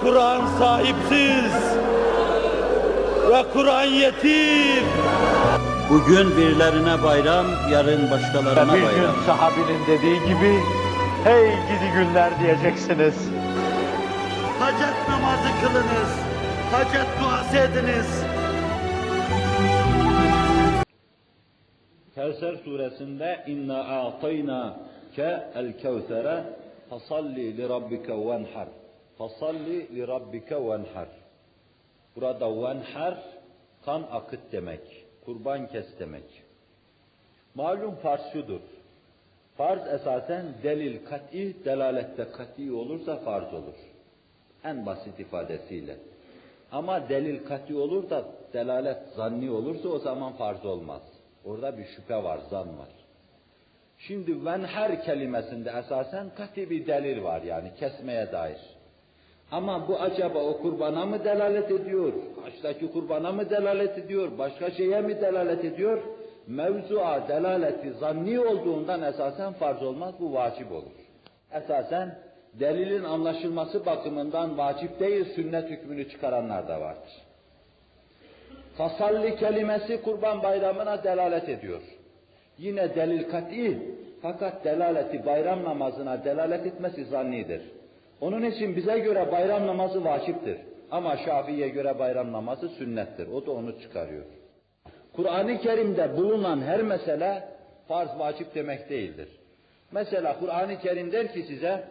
Kur'an sahipsiz ve Kur'an yetim. Bugün birilerine bayram, yarın başkalarına Bir bayram. gün sahabinin dediği gibi, hey gidi günler diyeceksiniz. Hacet namazı kılınız. Hacet duası ediniz. Kevser suresinde inna a'tayna ke el kevsere fasalli li rabbike venhar. Fasalli li rabbike venhar. Burada venhar kan akıt demek. Kurban kes demek. Malum farz şudur. Farz esasen delil kat'i, delalette kat'i olursa farz olur. En basit ifadesiyle. Ama delil kat'i olur da delalet zanni olursa o zaman farz olmaz. Orada bir şüphe var, zan var. Şimdi venher kelimesinde esasen kat'i bir delil var yani kesmeye dair. Ama bu acaba o kurbana mı delalet ediyor? Baştaki kurbana mı delalet ediyor? Başka şeye mi delalet ediyor? Mevzua delaleti zanni olduğundan esasen farz olmaz, bu vacip olur. Esasen delilin anlaşılması bakımından vacip değil, sünnet hükmünü çıkaranlar da vardır. Tasalli kelimesi kurban bayramına delalet ediyor. Yine delil kat'i fakat delaleti bayram namazına delalet etmesi zannidir. Onun için bize göre bayram namazı vaciptir. Ama Şafii'ye göre bayram namazı sünnettir. O da onu çıkarıyor. Kur'an-ı Kerim'de bulunan her mesele farz vacip demek değildir. Mesela Kur'an-ı Kerim der ki size,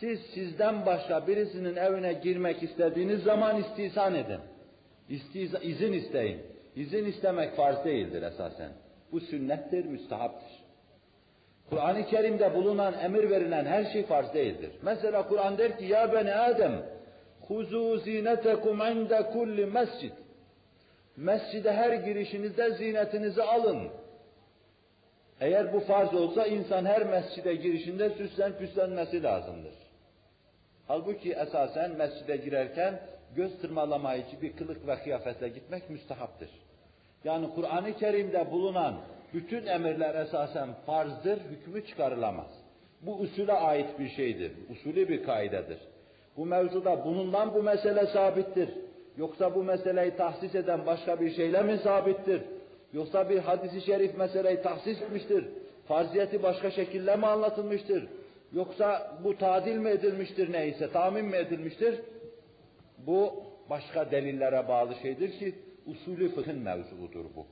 siz sizden başka birisinin evine girmek istediğiniz zaman istihsan edin. İstiza, izin isteyin. İzin istemek farz değildir esasen. Bu sünnettir, müstahaptır. Kur'an-ı Kerim'de bulunan, emir verilen her şey farz değildir. Mesela Kur'an der ki, Ya beni Adem, huzu zinetekum inde kulli mescid. Mescide her girişinizde zinetinizi alın. Eğer bu farz olsa insan her mescide girişinde süslen püslenmesi lazımdır. Halbuki esasen mescide girerken göz tırmalamayıcı bir kılık ve kıyafetle gitmek müstahaptır. Yani Kur'an-ı Kerim'de bulunan bütün emirler esasen farzdır, hükmü çıkarılamaz. Bu usule ait bir şeydir, usulü bir kaidedir. Bu mevzuda bunundan bu mesele sabittir. Yoksa bu meseleyi tahsis eden başka bir şeyle mi sabittir? Yoksa bir hadisi şerif meseleyi tahsis etmiştir? Farziyeti başka şekilde mi anlatılmıştır? Yoksa bu tadil mi edilmiştir neyse, tahmin mi edilmiştir? Bu başka delillere bağlı şeydir ki usulü fıkhın mevzuudur bu.